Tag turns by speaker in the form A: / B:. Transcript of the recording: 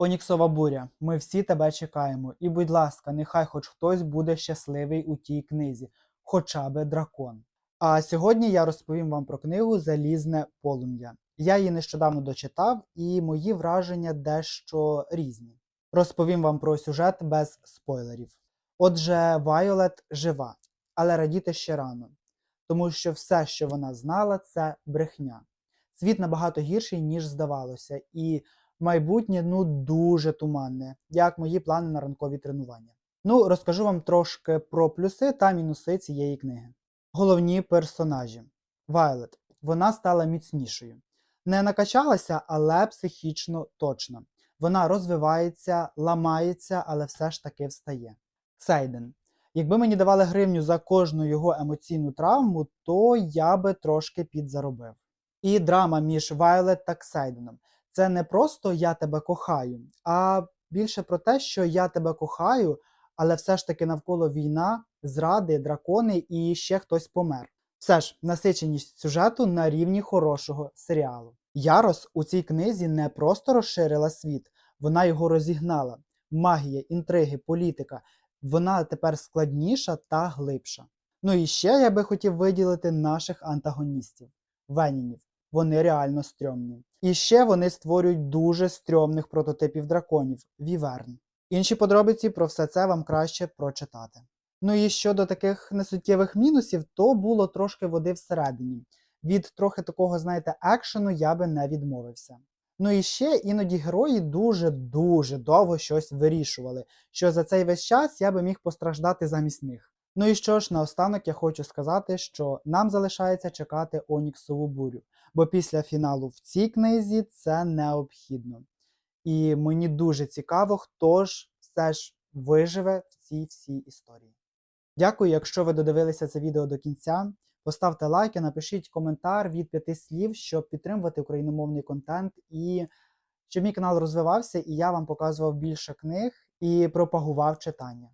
A: Оніксова буря, ми всі тебе чекаємо. І, будь ласка, нехай хоч хтось буде щасливий у тій книзі, хоча би дракон. А сьогодні я розповім вам про книгу Залізне полум'я. Я її нещодавно дочитав, і мої враження дещо різні. Розповім вам про сюжет без спойлерів. Отже, Вайолет жива, але радіти ще рано, тому що все, що вона знала, це брехня. Світ набагато гірший, ніж здавалося, і майбутнє ну дуже туманне, як мої плани на ранкові тренування. Ну, розкажу вам трошки про плюси та мінуси цієї книги. Головні персонажі. Вайлет. Вона стала міцнішою. Не накачалася, але психічно точно. Вона розвивається, ламається, але все ж таки встає. Сейден. Якби мені давали гривню за кожну його емоційну травму, то я би трошки підзаробив. І драма між Вайлет та Ксейденом. Це не просто я тебе кохаю, а більше про те, що я тебе кохаю, але все ж таки навколо війна, зради, дракони і ще хтось помер. Все ж, насиченість сюжету на рівні хорошого серіалу. Ярос у цій книзі не просто розширила світ, вона його розігнала. Магія, інтриги, політика. Вона тепер складніша та глибша. Ну і ще я би хотів виділити наших антагоністів Венінів. Вони реально стрьомні. І ще вони створюють дуже стрьомних прототипів драконів Віверн. Інші подробиці про все це вам краще прочитати. Ну і щодо таких несуттєвих мінусів, то було трошки води всередині. Від трохи такого, знаєте, екшену я би не відмовився. Ну і ще іноді герої дуже-дуже довго щось вирішували, що за цей весь час я би міг постраждати замість них. Ну і що ж, наостанок я хочу сказати, що нам залишається чекати Оніксову бурю, бо після фіналу в цій книзі це необхідно. І мені дуже цікаво, хто ж все ж виживе в цій всій історії. Дякую, якщо ви додивилися це відео до кінця. Поставте лайки, напишіть коментар від п'яти слів, щоб підтримувати україномовний контент і щоб мій канал розвивався, і я вам показував більше книг і пропагував читання.